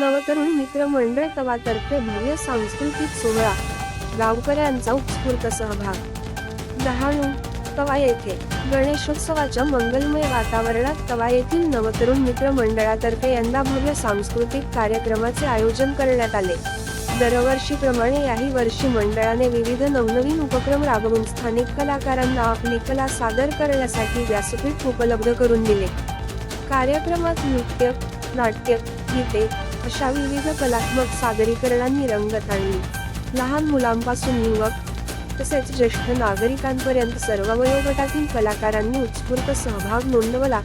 नवतरुण मित्र मंडळ तवातर्फे भव्य सांस्कृतिक सोहळा. गावकऱ्यांचा उत्स्फूर्त सहभाग. डहाणू तवा येथे? गणेशोत्सवाच्या मंगलमय वातावरणात तवा येथील नवतरुण मित्र मंडळातर्फे यंदा भव्य सांस्कृतिक कार्यक्रमाचे आयोजन करण्यात आले. दरवर्षीप्रमाणे याही वर्षी मंडळाने विविध नवनवीन उपक्रम राबवून स्थानिक कलाकारांना आपली कला सादर करण्यासाठी व्यासपीठ उपलब्ध करून दिले. कार्यक्रमात नृत्य नाट्य गीते अशा विविध कलात्मक सादरीकरणांनी रंगत आणली. लहान मुलांपासून युवक तसेच ज्येष्ठ नागरिकांपर्यंत सर्व वयोगटातील कलाकारांनी उत्स्फूर्त सहभाग नोंदवला.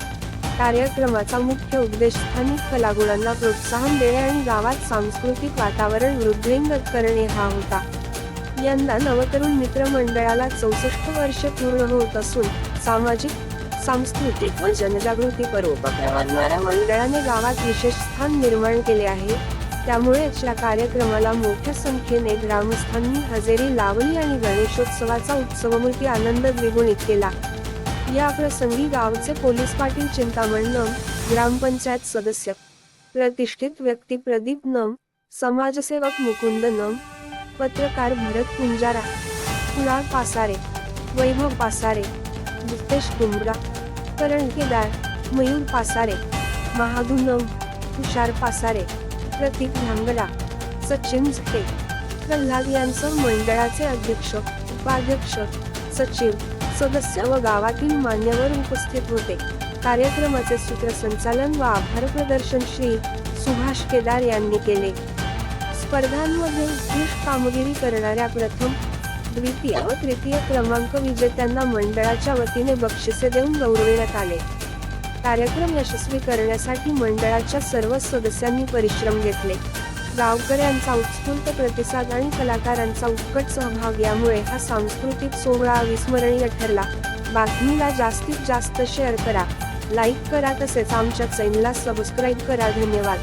कार्यक्रमाचा मुख्य उद्देश स्थानिक कलागुणांना प्रोत्साहन देणे आणि गावात सांस्कृतिक वातावरण वृद्धिंगत करणे हा होता. यंदा नवतरुण मित्रमंडळाला चौसष्ट वर्ष पूर्ण होत असून सामाजिक सांस्कृतिक व जनजागृती परोपकारांद्वारा मंडळाने गावात विशेष स्थान निर्माण केले आहे. त्यामुळेच या कार्यक्रमाला मोठ्या संख्येने ग्रामस्थांनी हजेरी लावली आणि गणेशोत्सवाचा उत्सवमूर्ती आनंद द्विगुणित केला. या प्रसंगी गावचे पोलीस पाटील चिंतामण नम ग्रामपंचायत सदस्य प्रतिष्ठित व्यक्ती प्रदीप नम समाजसेवक मुकुंद नम पत्रकार भरत पुंजारा कुणाल पासारे वैभव पासारे जितेश कुंबरा करण केदार मयूर पासारे महादू तुषार पासारे प्रतीक भांगरा सचिन झटे प्रल्हाद यांचं मंडळाचे अध्यक्ष उपाध्यक्ष सचिव सदस्य व गावातील मान्यवर उपस्थित होते. कार्यक्रमाचे सूत्रसंचालन व आभार प्रदर्शन श्री सुभाष केदार यांनी केले. स्पर्धांमध्ये उत्कृष्ट कामगिरी करणाऱ्या प्रथम द्वितीय व तृतीय क्रमांक विजेत्यांना मंडळाच्या वतीने बक्षिसे देऊन गौरविण्यात आले. कार्यक्रम यशस्वी करण्यासाठी मंडळाच्या सर्व सदस्यांनी परिश्रम घेतले. गावकऱ्यांचा उत्स्फूर्त प्रतिसाद आणि कलाकारांचा उत्कट सहभाग यामुळे हा सांस्कृतिक सोहळा अविस्मरणीय ठरला. बातमीला जास्तीत जास्त शेअर करा. लाईक करा तसेच आमच्या चॅनलला सबस्क्राईब करा. धन्यवाद.